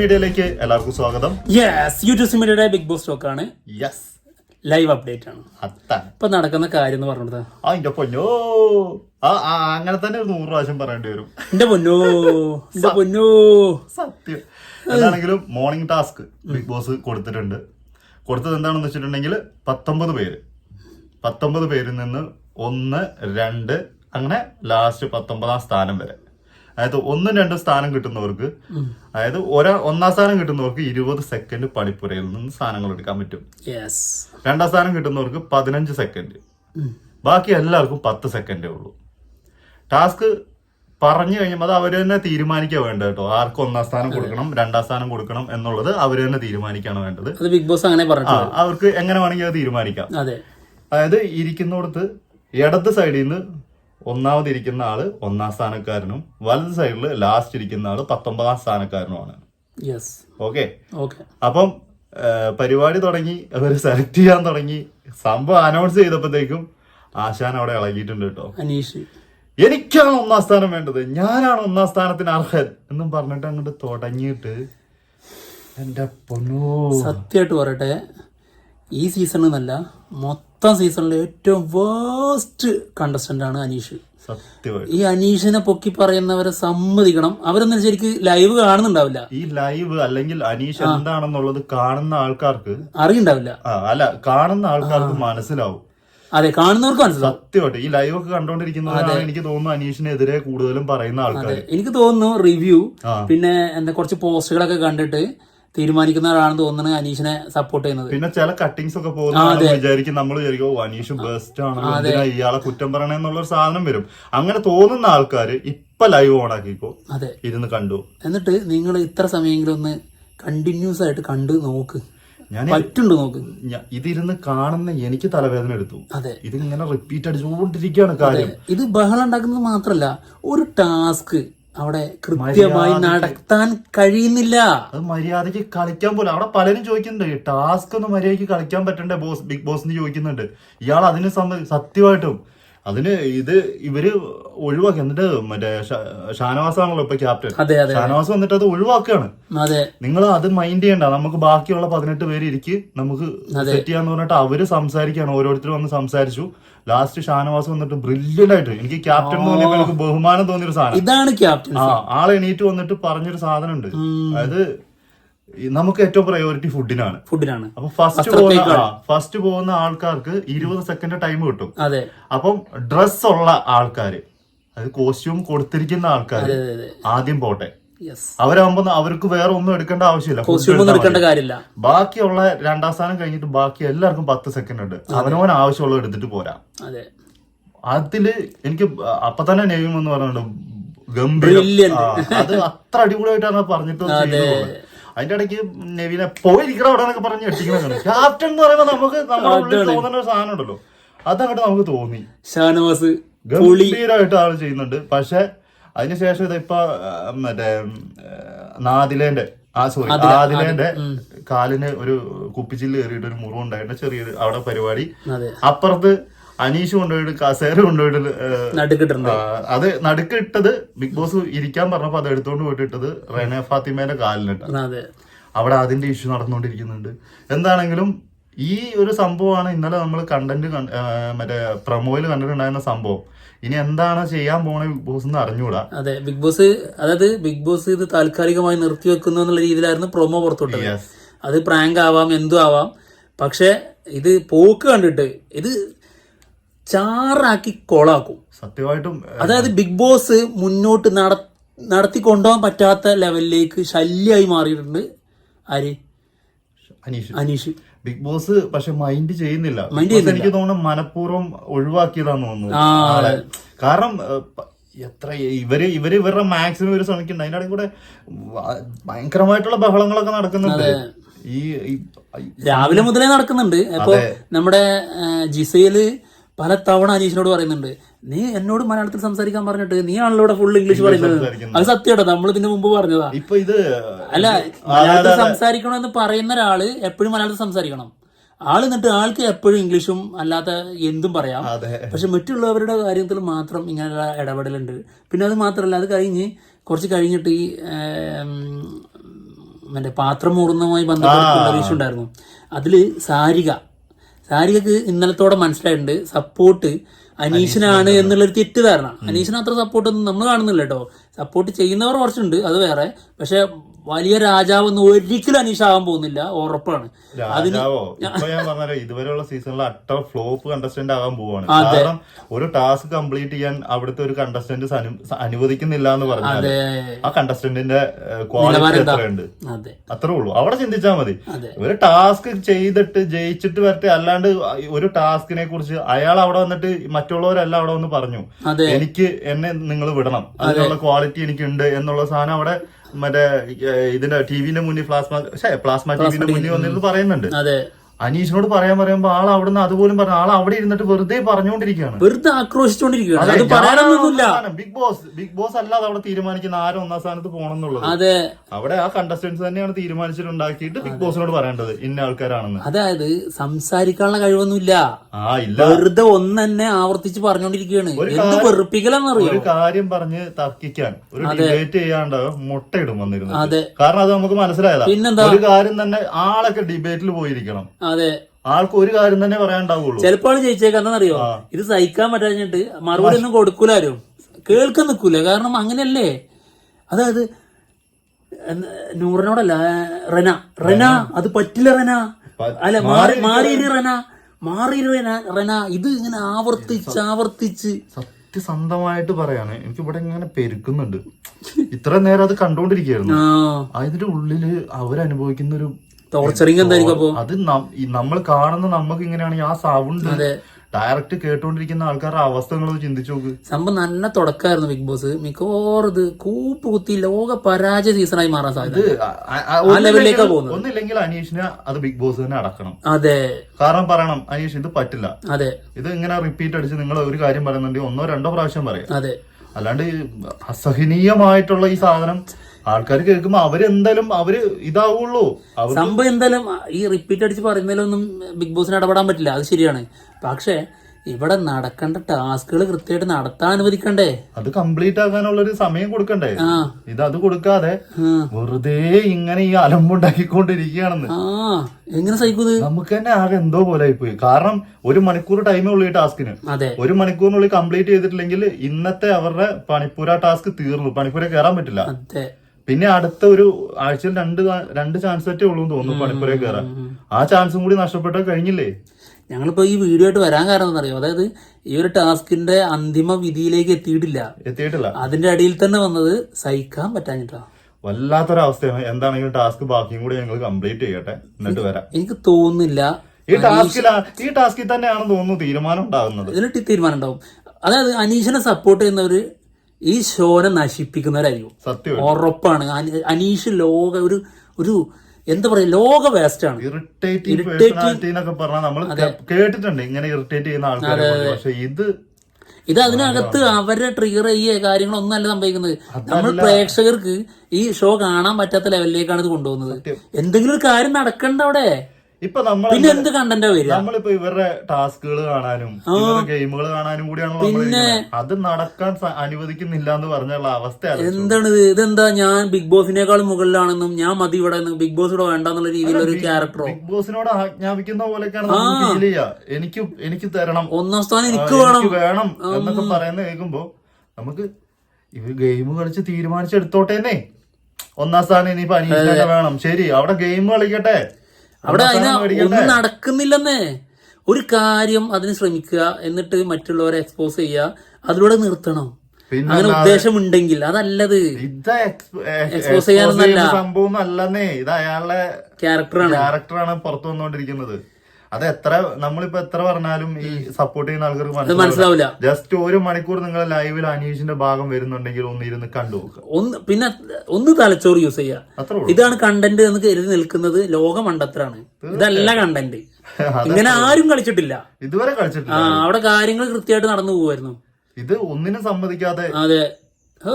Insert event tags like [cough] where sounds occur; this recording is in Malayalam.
മീഡിയയിലേക്ക് എല്ലാവർക്കും സ്വാഗതം. യെസ് യൂട്യൂബ് മീഡിയയുടെ ബിഗ് ബോസ് ടോക്ക് ആണ്. യെസ് ലൈവ് അപ്ഡേറ്റ് ആണ്. ഇപ്പൊ നടക്കുന്ന കാര്യം എന്ന് പറഞ്ഞത്. ആ ഇന്റെ പൊന്നോ. ആ ആ, അങ്ങനെ തന്നെ ഒരു നൂറ് പ്രാവശ്യം പറയേണ്ടി വരും. എന്റെ പൊന്നോ എന്റെ പൊന്നോ. സത്യം. എന്താണെങ്കിലും മോർണിംഗ് ടാസ്ക് ബിഗ് ബോസ് കൊടുത്തിട്ടുണ്ട്. കൊടുത്തത് എന്താണെന്ന് വെച്ചിട്ടുണ്ടെങ്കിൽ പത്തൊമ്പത് പേര്. പത്തൊമ്പത് പേരിൽ നിന്ന് ഒന്ന് രണ്ട് അങ്ങനെ ലാസ്റ്റ് പത്തൊമ്പതാം സ്ഥാനം വരെ. അതായത് ഒന്നും രണ്ടും സ്ഥാനം കിട്ടുന്നവർക്ക് അതായത് ഒരാ ഒന്നാം സ്ഥാനം കിട്ടുന്നവർക്ക് ഇരുപത് സെക്കൻഡ് പണിപ്പുരയിൽ നിന്ന് സാധനങ്ങൾ എടുക്കാൻ പറ്റും. രണ്ടാം സ്ഥാനം കിട്ടുന്നവർക്ക് പതിനഞ്ച് സെക്കൻഡ് ബാക്കി എല്ലാവർക്കും പത്ത് സെക്കൻഡേ ഉള്ളൂ. ടാസ്ക് പറഞ്ഞു കഴിയുമ്പോൾ അത് അവർ തന്നെ തീരുമാനിക്കുക വേണ്ട കേട്ടോ. ആർക്ക് ഒന്നാം സ്ഥാനം കൊടുക്കണം രണ്ടാം സ്ഥാനം കൊടുക്കണം എന്നുള്ളത് അവർ തന്നെ തീരുമാനിക്കാണ് വേണ്ടത്. ബിഗ് ബോസ് അങ്ങനെ പറഞ്ഞു അവർക്ക് എങ്ങനെ വേണമെങ്കിൽ അത് തീരുമാനിക്കാം. അതെ. അതായത് ഇരിക്കുന്നിടത്ത് ഇടത് സൈഡിൽ നിന്ന് ഒന്നാമത് ഇരിക്കുന്ന ആൾ ഒന്നാം സ്ഥാനക്കാരനും വലത് സൈഡിൽ ലാസ്റ്റ് ഇരിക്കുന്ന ആൾ പത്തൊമ്പതാം സ്ഥാനക്കാരനുമാണ്. ഓക്കെ ഓക്കെ അപ്പം പരിപാടി തുടങ്ങി അവർ സെലക്ട് ചെയ്യാൻ തുടങ്ങി. സംഭവം അനൗൺസ് ചെയ്തപ്പോഴത്തേക്കും ആശാൻ അവിടെ ഇളകിയിട്ടുണ്ട് കേട്ടോ. അനീഷ്. എനിക്കാണ് ഒന്നാം സ്ഥാനം വേണ്ടത്. ഞാനാണ് ഒന്നാം സ്ഥാനത്തിന് അർഹൻ എന്നും പറഞ്ഞിട്ട് അങ്ങോട്ട് തുടങ്ങിയിട്ട് എന്റെ പൊണ്ണു സത്യമായിട്ട് പറയട്ടെ ഈ സീസണിൽ നിന്നല്ല മൊത്തം സീസണിലെ ഏറ്റവും വേസ്റ്റ് കണ്ടസ്റ്റന്റ് ആണ് അനീഷ്. ഈ അനീഷിനെ പൊക്കി പറയുന്നവരെ സമ്മതിക്കണം. അവരൊന്നും ശരിക്കും ലൈവ് കാണുന്നുണ്ടാവില്ല. ഈ ലൈവ് അല്ലെങ്കിൽ അനീഷ് എന്താണെന്നുള്ളത് കാണുന്ന ആൾക്കാർക്ക് അറിയണ്ടാവില്ല അല്ല കാണുന്ന ആൾക്കാർക്ക് മനസ്സിലാവും. അതെ കാണുന്നവർക്ക് മനസ്സിലാവും. സത്യമായിട്ട്. ഈ ലൈവ് ഒക്കെ കണ്ടോണ്ടിരിക്കുന്നവരാണ് എനിക്ക് തോന്നുന്നു അനീഷിനെതിരെ കൂടുതലും പറയുന്ന ആൾക്കാർ എനിക്ക് തോന്നുന്നു റിവ്യൂ പിന്നെ എന്താ കുറച്ച് പോസ്റ്റുകളൊക്കെ കണ്ടിട്ട് തീരുമാനിക്കുന്നവരാണെന്ന് തോന്നുന്നത് അനീഷിനെ സപ്പോർട്ട് ചെയ്യുന്നത്. പിന്നെ ചില കട്ടിങ്സ് ഒക്കെ പോകുന്ന വിചാരിക്കും നമ്മൾ വിചാരിക്കും "ഓ, അനീഷ് ബെസ്റ്റ് ആണ് ഇയാളെ കുറ്റം പറയണെന്നുള്ള ഒരു സാധനം വരും. അങ്ങനെ തോന്നുന്ന ആൾക്കാര് ഇപ്പൊ ലൈവ് ഓൺ ആക്കിക്കോ. അതെ. ഇരുന്ന് കണ്ടു. എന്നിട്ട് നിങ്ങൾ ഇത്ര സമയമെങ്കിലും ഒന്ന് കണ്ടിന്യൂസ് ആയിട്ട് കണ്ട് നോക്ക്. ഞാൻ പറ്റുണ്ട് നോക്ക്. ഇതിരുന്ന് കാണുന്ന എനിക്ക് തലവേദന എടുത്തു. അതെ. ഇങ്ങനെ റിപ്പീറ്റ് അടിച്ചുകൊണ്ടിരിക്കുകയാണ് കാര്യം. ഇത് ബഹളം ഉണ്ടാക്കുന്നത് മാത്രല്ല ഒരു ടാസ്ക് അവിടെ കൃത്യമായി നടത്താൻ കഴിയുന്നില്ല. അത് മര്യാദയ്ക്ക് കളിക്കാൻ പോലും അവിടെ പലരും ചോദിക്കുന്നുണ്ട്. ടാസ്ക് ഒന്ന് മര്യാദയ്ക്ക് കളിക്കാൻ പറ്റണ്ടേ? ബോസ് ബിഗ് ബോസ് ചോദിക്കുന്നുണ്ട്. ഇയാൾ അതിന് സത്യമായിട്ടും അതിന് ഇത് ഇവർ ഒഴിവാക്കി. എന്നിട്ട് മറ്റേ ഷാനവാസാണല്ലോ ഇപ്പൊ ക്യാപ്റ്റൻ. ഷാനവാസ് വന്നിട്ട് അത് ഒഴിവാക്കുകയാണ് നിങ്ങൾ അത് മൈൻഡ് ചെയ്യണ്ട. നമുക്ക് ബാക്കിയുള്ള പതിനെട്ട് പേര് ഇരിക്ക്. നമുക്ക് സെറ്റ് ചെയ്യാന്ന് പറഞ്ഞിട്ട് അവർ സംസാരിക്കുകയാണ് ഓരോരുത്തർ വന്ന് സംസാരിച്ചു. ലാസ്റ്റ് ഷാനവാസ് വന്നിട്ട് ബ്രില്യന്റ് ആയിട്ട് എനിക്ക് ക്യാപ്റ്റൻ തോന്നിയപ്പോ എനിക്ക് ബഹുമാനം തോന്നിയൊരു സാധനം. ഇതാണ് ക്യാപ്റ്റൻ ആ ആളെണീറ്റ് എണീറ്റ് വന്നിട്ട് പറഞ്ഞൊരു സാധനം ഉണ്ട് അതായത് നമുക്ക് ഏറ്റവും പ്രയോറിറ്റി ഫുഡിനാണ് ഫുഡിനാണ് അപ്പൊ ഫസ്റ്റ് പോകുന്ന ഫസ്റ്റ് പോകുന്ന ആൾക്കാർക്ക് ഇരുപത് സെക്കൻഡ് ടൈം കിട്ടും. അതെ. അപ്പം ഡ്രസ് ഉള്ള ആൾക്കാര് അത് കോസ്റ്റ്യൂം കൊടുത്തിരിക്കുന്ന അതെ ആദ്യം പോട്ടെ. അവരാകുമ്പോ അവർക്ക് വേറെ ഒന്നും എടുക്കേണ്ട ആവശ്യമില്ല. ബാക്കിയുള്ള രണ്ടാം സ്ഥാനം കഴിഞ്ഞിട്ട് ബാക്കി എല്ലാവർക്കും പത്ത് സെക്കൻഡ് ഉണ്ട്. അവനവൻ ആവശ്യമുള്ളത് എടുത്തിട്ട് പോരാ. അതെ. അതിൽ എനിക്ക് അപ്പൊ തന്നെ നെയ്മെന്ന് എന്ന് ഗംഭീരം. Brilliant. അത് അത്ര അടിപൊളിയായിട്ടാണ് പറഞ്ഞിട്ട് അതിന്റെ ഇടയ്ക്ക് നെവിനെ പോയിരിക്കണം അവിടെ എന്നൊക്കെ പറഞ്ഞ് എട്ടിക്കണം ക്യാപ്റ്റൻ എന്ന് പറയുമ്പോൾ നമുക്ക് നമ്മുടെ ഉള്ളിൽ തോന്നുന്ന ഒരു സാധനം ഉണ്ടല്ലോ. അതങ്ങോട്ട് നമുക്ക് തോന്നി. ഷാനവാസ് ഗംഭീരമായിട്ട് ആൾ ചെയ്യുന്നുണ്ട്. പക്ഷെ അതിനുശേഷം ഇതിപ്പോ മറ്റേ നാദിലേന്റെ ആ സോറി ആദിലേന്റെ കാലിന് ഒരു കുപ്പിച്ചില്ല് കയറിയിട്ട് ഒരു മുറിവുണ്ടായിട്ട് ചെറിയൊരു അവിടെ പരിപാടി. അപ്പുറത്ത് അനീഷ് കൊണ്ടുപോയിട്ട് കസേര കൊണ്ടുപോയിട്ട് നടുക്കിട്ടുണ്ട് അത് നടുക്കിട്ടത് ബിഗ് ബോസ് ഇരിക്കാൻ പറഞ്ഞപ്പോ അത് എടുത്തോണ്ട് പോയിട്ട് ഇട്ടത് റെനെ ഫാത്തിമേന്റെ കാലിനിട്ട അവിടെ അതിന്റെ ഇഷ്യൂ നടന്നുകൊണ്ടിരിക്കുന്നുണ്ട് എന്താണെങ്കിലും ഈ ഒരു സംഭവമാണ് ഇന്നലെ നമ്മൾ കണ്ടന്റ് മറ്റേ പ്രൊമോയിൽ കണ്ടിട്ടുണ്ടായിരുന്ന സംഭവം. ഇനി എന്താണ് ചെയ്യാൻ പോണ ബിഗ് ബോസ് എന്ന് അറിഞ്ഞൂടാ അതെ ബിഗ് ബോസ് അതായത് ബിഗ് ബോസ് ഇത് താൽക്കാലികമായി നിർത്തിവെക്കുന്നു എന്നുള്ള രീതിയിലായിരുന്നു പ്രൊമോ പുറത്തുവിട്ടത്. അത് പ്രാങ്ക് ആവാം എന്തു ആവാം. പക്ഷെ ഇത് പോക്ക് കണ്ടിട്ട് ഇത് ചാറാക്കി കൊളാക്കും. സത്യമായിട്ടും അതായത് ബിഗ് ബോസ് മുന്നോട്ട് നട നടത്തി കൊണ്ടുപോകാൻ പറ്റാത്ത ലെവലിലേക്ക് ശല്യമായി മാറിയിട്ടുണ്ട് ആര്? അനീഷ്. അനീഷ്. ബിഗ് ബോസ് പക്ഷെ മൈൻഡ് ചെയ്യുന്നില്ല. എനിക്ക് തോന്നുന്നു മനഃപൂർവം ഒഴിവാക്കിയതാന്ന് തോന്നുന്നു. കാരണം എത്ര ഇവർ ഇവർ ഇവരുടെ മാക്സിമം ഇവർ ശ്രമിക്കുന്നുണ്ട്. അതിന്റെ ഇടയിൽ കൂടെ ഭയങ്കരമായിട്ടുള്ള ബഹളങ്ങളൊക്കെ നടക്കുന്നുണ്ട്. ഈ രാവിലെ മുതലേ നടക്കുന്നുണ്ട്. അപ്പൊ നമ്മുടെ ജിസയിൽ പല തവണ അനീഷിനോട് പറയുന്നുണ്ട് നീ എന്നോട് മലയാളത്തിൽ സംസാരിക്കാൻ പറഞ്ഞിട്ട് നീ ആണല്ലോ ഇവിടെ ഫുൾ ഇംഗ്ലീഷ് പറയുന്നത്. അത് സത്യമാട്ടോ നമ്മൾ ഇതിന് മുമ്പ് പറഞ്ഞതാ. ഇപ്പൊ ഇത് അല്ല മലയാളത്തിൽ സംസാരിക്കണം എന്ന് പറയുന്ന ഒരാൾ എപ്പോഴും മലയാളത്തിൽ സംസാരിക്കണം. ആൾ എന്നിട്ട് ആൾക്ക് എപ്പോഴും ഇംഗ്ലീഷും അല്ലാത്ത എന്തും പറയാം. പക്ഷെ മറ്റുള്ളവരുടെ കാര്യത്തിൽ മാത്രം ഇങ്ങനെയുള്ള ഇടപെടലുണ്ട്. പിന്നെ അത് മാത്രമല്ല അത് കഴിഞ്ഞ് കുറച്ച് കഴിഞ്ഞിട്ട് ഈ മറ്റേ പാത്രം മൂടുന്നതുമായി ബന്ധപ്പെട്ട ഇഷ്യൂ ഉണ്ടായിരുന്നു. അതിൽ സാരിക സാരികക്ക് ഇന്നലത്തോടെ മനസ്സിലായിട്ടുണ്ട് സപ്പോർട്ട് അനീഷിനാണ് എന്നുള്ളൊരു തെറ്റിദ്ധാരണ. അനീഷിന് അത്ര സപ്പോർട്ട് ഒന്നും നമ്മൾ കാണുന്നില്ല കേട്ടോ. സപ്പോർട്ട് ചെയ്യുന്നവർ കുറച്ചുണ്ട് അത് വേറെ. പക്ഷെ വലിയ രാജാവൊന്നും ഒരിക്കലും അനീഷ് ആവാൻ പോകുന്നില്ല ഉറപ്പാണ്. രാജാവോ? ഇപ്പൊ ഞാൻ പറഞ്ഞല്ലോ ഇതുവരെയുള്ള സീസണിൽ അട്ട ഫ്ലോപ്പ് കണ്ടസ്റ്റന്റ് ആകാൻ പോവാണ്. കാരണം ഒരു ടാസ്ക് കംപ്ലീറ്റ് ചെയ്യാൻ അവിടുത്തെ ഒരു കണ്ടസ്റ്റന്റ് അനുവദിക്കുന്നില്ല എന്ന് പറഞ്ഞാൽ ആ കണ്ടസ്റ്റന്റിന്റെ ക്വാളിറ്റി എത്രയുണ്ട്? അത്രേ ഉള്ളൂ. അവിടെ ചിന്തിച്ചാൽ മതി. ഒരു ടാസ്ക് ചെയ്തിട്ട് ജയിച്ചിട്ട് വരട്ടെ അല്ലാണ്ട് ഒരു ടാസ്കിനെ കുറിച്ച് അയാൾ അവിടെ വന്നിട്ട് മറ്റുള്ളവരെല്ലാം അവിടെ വന്ന് പറഞ്ഞു. എനിക്ക് എന്നെ നിങ്ങൾ വിടണം. അതിനുള്ള ക്വാളിറ്റി എനിക്കുണ്ട് എന്നുള്ള സാധനം അവിടെ മറ്റേ ഇതിന്റെ ടിവിന്റെ മുന്നിൽ പ്ലാസ്മ പ്ലാസ്മ ടിവിന്റെ മുന്നിൽ വന്നിരുന്നു പറയുന്നുണ്ട്. അതെ. അനീഷിനോട് പറയാൻ പറയുമ്പോ ആൾ അവിടുന്ന് അതുപോലും പറഞ്ഞു ആൾ അവിടെ ഇരുന്നിട്ട് വെറുതെ പറഞ്ഞുകൊണ്ടിരിക്കുകയാണ്. വെറുതെ ആക്രോശിച്ചുകൊണ്ടിരിക്കുകയാണ് സ്ഥാനം. ബിഗ് ബോസ് ബിഗ് ബോസ് അല്ലാതെ അവിടെ തീരുമാനിക്കുന്ന ആരും ഒന്നാം സ്ഥാനത്ത് പോകണം എന്നുള്ളത് അതെ. അവിടെ ആ കണ്ടസ്റ്റൻസ് തന്നെയാണ് തീരുമാനിച്ചിട്ടുണ്ടാക്കിയിട്ട് ബിഗ് ബോസിനോട് പറയേണ്ടത് ഇന്ന ആൾക്കാരാണെന്ന്. അതായത് സംസാരിക്കാനുള്ള കഴിവൊന്നുമില്ല. ആ ഇല്ല. വെറുതെ ഒന്ന് തന്നെ ആവർത്തിച്ച് പറഞ്ഞുകൊണ്ടിരിക്കുകയാണ്. എന്ത് വെറുപ്പിക്കലെന്നറിയോ? ഒരു കാര്യം പറഞ്ഞ് തർക്കിക്കാൻ ഒരു ഡിബേറ്റ് ചെയ്യാണ്ട് മുട്ടയിടും വന്നിരുന്നു അതെ. കാരണം അത് നമുക്ക് മനസ്സിലായതാ. പിന്നെന്താ? ഒരു കാര്യം തന്നെ ആളൊക്കെ ഡിബേറ്റിൽ പോയിരിക്കണം. അതെ. ആൾക്ക് ഒരു കാര്യം തന്നെ പറയാണ്ടാവുള്ളൂ ചിലപ്പോൾ ജയിച്ചേക്കാന്നറിയോ ഇത് സഹിക്കാൻ പറ്റാഞ്ഞിട്ട് മറുപടി ഒന്നും കൊടുക്കൂലാരും കേൾക്കാൻ നിൽക്കൂല കാരണം അങ്ങനെയല്ലേ? അതായത് നൂറിനോടല്ല റന. റെന അത് പറ്റില്ല റെന. അല്ല മാറി മാറിയിരി റെന. മാറിയിരി റെന. റെന ഇത് ഇങ്ങനെ ആവർത്തിച്ച് ആവർത്തിച്ച്. സത്യസന്ധമായിട്ട് പറയാണ്. എനിക്ക് ഇവിടെ ഇങ്ങനെ പെരുക്കുന്നുണ്ട്. ഇത്ര നേരം അത് കണ്ടോണ്ടിരിക്കുകയായിരുന്നു ആ. അതിന്റെ ഉള്ളിൽ അവരനുഭവിക്കുന്ന ഒരു ടോർച്ചറിങ് എന്തായിരിക്കും അപ്പൊ? അത് നമ്മൾ കാണുന്ന നമുക്ക് ഇങ്ങനെയാണ് ആ സൗണ്ട് അതെ. ഡയറക്റ്റ് കേട്ടോണ്ടിരിക്കുന്ന ആൾക്കാരുടെ അവസ്ഥകളൊന്ന് ചിന്തിച്ചു നോക്ക്. സംഭവം നല്ല തുടക്കമായിരുന്നു ബിഗ് ബോസ് മിക്കവാറും ഇത് കൂപ്പ് കുത്തി ലോക പരാജയ സീസണായി മാറാൻ സാധ്യത. ഒന്നില്ലെങ്കിൽ-. അനീഷിനെ അത് ബിഗ് ബോസ് തന്നെ അടക്കണം. അതെ. കാരണം പറയണം അനീഷ് ഇത് പറ്റില്ല. അതെ. ഇത് ഇങ്ങനെ റിപ്പീറ്റ് അടിച്ച് നിങ്ങൾ ഒരു കാര്യം പറയുന്നുണ്ടെങ്കിൽ ഒന്നോ രണ്ടോ പ്രാവശ്യം പറയാം. അതെ. അല്ലാണ്ട് അസഹനീയമായിട്ടുള്ള ഈ സാധനം ആൾക്കാർ കേൾക്കുമ്പോ അവരെന്തായാലും അവർ ഇതാവുള്ളൂ. സംഭവം എന്തായാലും ഈ റിപ്പീറ്റ് അടിച്ച് പറയുന്നതിലൊന്നും ബിഗ് ബോസിന് ഇടപെടാൻ പറ്റില്ല. അത് ശരിയാണ്. പക്ഷേ ഇവിടെ നടക്കേണ്ട ടാസ്കുകൾ കൃത്യമായിട്ട് നടത്താൻ അനുവദിക്കണ്ടേ? അത് കംപ്ലീറ്റ് ആക്കാനുള്ള ഒരു സമയം കൊടുക്കണ്ടേ? ഇത് അത് കൊടുക്കാതെ. വെറുതെ ഇങ്ങനെ ഈ അലമ്പുണ്ടാക്കിക്കൊണ്ടിരിക്കുകയാണെന്ന്. എങ്ങനെ സഹിക്കുന്നത് നമുക്ക് തന്നെ ആകെ എന്തോ പോലെ ആയിപ്പോയി. കാരണം ഒരു മണിക്കൂർ ടൈമേ ഉള്ളൂ ഈ ടാസ്കിന്. അതെ. ഒരു മണിക്കൂറിനുള്ളിൽ കംപ്ലീറ്റ് ചെയ്തിട്ടില്ലെങ്കിൽ ഇന്നത്തെ അവരുടെ പണിപ്പൂര ടാസ്ക് തീർന്നു. പണിപ്പൂര കയറാൻ പറ്റില്ല. അതെ. പിന്നെ അടുത്ത ഒരു ആഴ്ചയിൽ രണ്ട് രണ്ട് ചാൻസ് പറ്റേ ഉള്ളൂ എന്ന് തോന്നുന്നു പണിപ്പുര കയറാൻ ആ ചാൻസും കൂടി നഷ്ടപ്പെട്ട കഴിഞ്ഞില്ലേ? ഞങ്ങളിപ്പോ ഈ വീഡിയോ ആയിട്ട് വരാൻ കാരണം എന്നറിയോ അതായത് ഈ ഒരു ടാസ്കിന്റെ അന്തിമ വിധിയിലേക്ക് എത്തിയിട്ടില്ല. എത്തിയിട്ടില്ല. അതിന്റെ അടിയിൽ തന്നെ വന്നത് സഹിക്കാൻ പറ്റാഞ്ഞിട്ടാ. വല്ലാത്തൊരവസ്ഥയാണ്. എന്താണെങ്കിലും ടാസ്ക് ബാക്കിയും കൂടി ഞങ്ങൾ കംപ്ലീറ്റ് ചെയ്യട്ടെ. എന്നിട്ട് വരാം. എനിക്ക് തോന്നുന്നില്ല. ഈ ടാസ്കിലാ ഈ ടാസ്കിൽ തന്നെയാണെന്ന് തോന്നുന്നു തീരുമാനം ഉണ്ടാകുന്നത്. എന്നിട്ട് തീരുമാനം ഉണ്ടാവും. അതായത് അനീഷിനെ സപ്പോർട്ട് ചെയ്യുന്നവര് ഈ ഷോനെ നശിപ്പിക്കുന്നവരായിരിക്കും. സത്യം ഉറപ്പാണ്. അനീഷ് ലോക ഒരു ഒരു എന്താ പറയാ ലോക വേസ്റ്റ് ആണ്. കേട്ടിട്ടുണ്ട്. ഇങ്ങനെ ഇറിറ്റേറ്റ് ചെയ്യുന്ന. പക്ഷെ ഇത് ഇത് അതിനകത്ത് അവരെ ട്രിഗർ ചെയ്യ കാര്യങ്ങളൊന്നും അല്ല സംഭവിക്കുന്നത് നമ്മൾ പ്രേക്ഷകർക്ക് ഈ ഷോ കാണാൻ പറ്റാത്ത ലെവലിലേക്കാണ് ഇത് കൊണ്ടുപോകുന്നത്. എന്തെങ്കിലും ഒരു കാര്യം നടക്കണ്ട അവിടെ ഇപ്പൊ നമ്മൾ പിന്നെ എന്ത് കണ്ടന്റാ വരിക? നമ്മളിപ്പോ ഇവരുടെ ടാസ്കുകൾ കാണാനും ഗെയിമുകൾ കാണാനും കൂടിയാണ് ഇരിക്കുന്നത്. അത് നടക്കാൻ അനുവദിക്കുന്നില്ല എന്ന് പറഞ്ഞുള്ള അവസ്ഥ എന്താണ് ഇത്? ഇതെന്താ? ഞാൻ ബിഗ് ബോസിനേക്കാളും മുകളിലാണെന്നും ഞാൻ മതി ഇവിടെ ബിഗ് ബോസ് ഇവിടെ വേണ്ടെന്നുള്ള രീതിയിലുള്ള ഒരു ക്യാരക്ടറോ ബിഗ് ബോസിനോട് ആജ്ഞാപിക്കുന്ന പോലെയൊക്കെയാണ് ഫീൽ എനിക്ക് എനിക്ക് തരണം. ഒന്നാം സ്ഥാനം എനിക്ക് വേണം. വേണം എന്നൊക്കെ പറയുന്ന കേൾക്കുമ്പോ നമുക്ക് ഇവർ ഗെയിം കളിച്ച് തീരുമാനിച്ചെടുത്തോട്ടേന്നെ ഒന്നാം സ്ഥാനം ഇനിയിപ്പോ അനീഷിനെ വേണം. ശരി അവിടെ ഗെയിം കളിക്കട്ടെ. അവിടെ അതിന് ഒന്നും നടക്കുന്നില്ലെന്നേ. ഒരു കാര്യം അതിന് ശ്രമിക്കുക എന്നിട്ട് മറ്റുള്ളവരെ എക്സ്പോസ് ചെയ്യുക അതിലൂടെ നിർത്തണം. അങ്ങനെ ഉദ്ദേശമുണ്ടെങ്കിൽ അതല്ലത്. എക്സ്പോസ് ചെയ്യാനൊന്നല്ല. സംഭവം അല്ലെന്നേ ഇത് അയാളുടെ ക്യാരക്ടറാണ് ക്യാരക്ടറാണ് പുറത്തു വന്നുകൊണ്ടിരിക്കുന്നത്. അത് എത്ര നമ്മളിപ്പോ എത്ര പറഞ്ഞാലും ഈ സപ്പോർട്ട് ചെയ്യുന്ന ആൾക്കാർക്ക് മനസ്സിലാവില്ല. ജസ്റ്റ് ഒരു മണിക്കൂർ നിങ്ങൾ ലൈവിൽ അനീഷിന്റെ ഭാഗം വരുന്നുണ്ടെങ്കിൽ ഒന്ന് ഇരുന്ന് കണ്ടു നോക്കുക ഒന്ന് പിന്നെ ഒന്ന് തലച്ചോറ് യൂസ് ചെയ്യുക ഇതാണ് കണ്ടന്റ് എന്ന് കരുതി നിൽക്കുന്നത് ലോക മണ്ടത്തരാണ് ഇതല്ല കണ്ടന്റ് [laughs] ഇങ്ങനെ ആരും കളിച്ചിട്ടില്ല. ഇതുവരെ കളിച്ചിട്ടില്ല. അവിടെ കാര്യങ്ങൾ കൃത്യമായിട്ട് നടന്നു പോകുമായിരുന്നു ഇത് ഒന്നിനും സമ്മതിക്കാതെ അതെ. ഓ.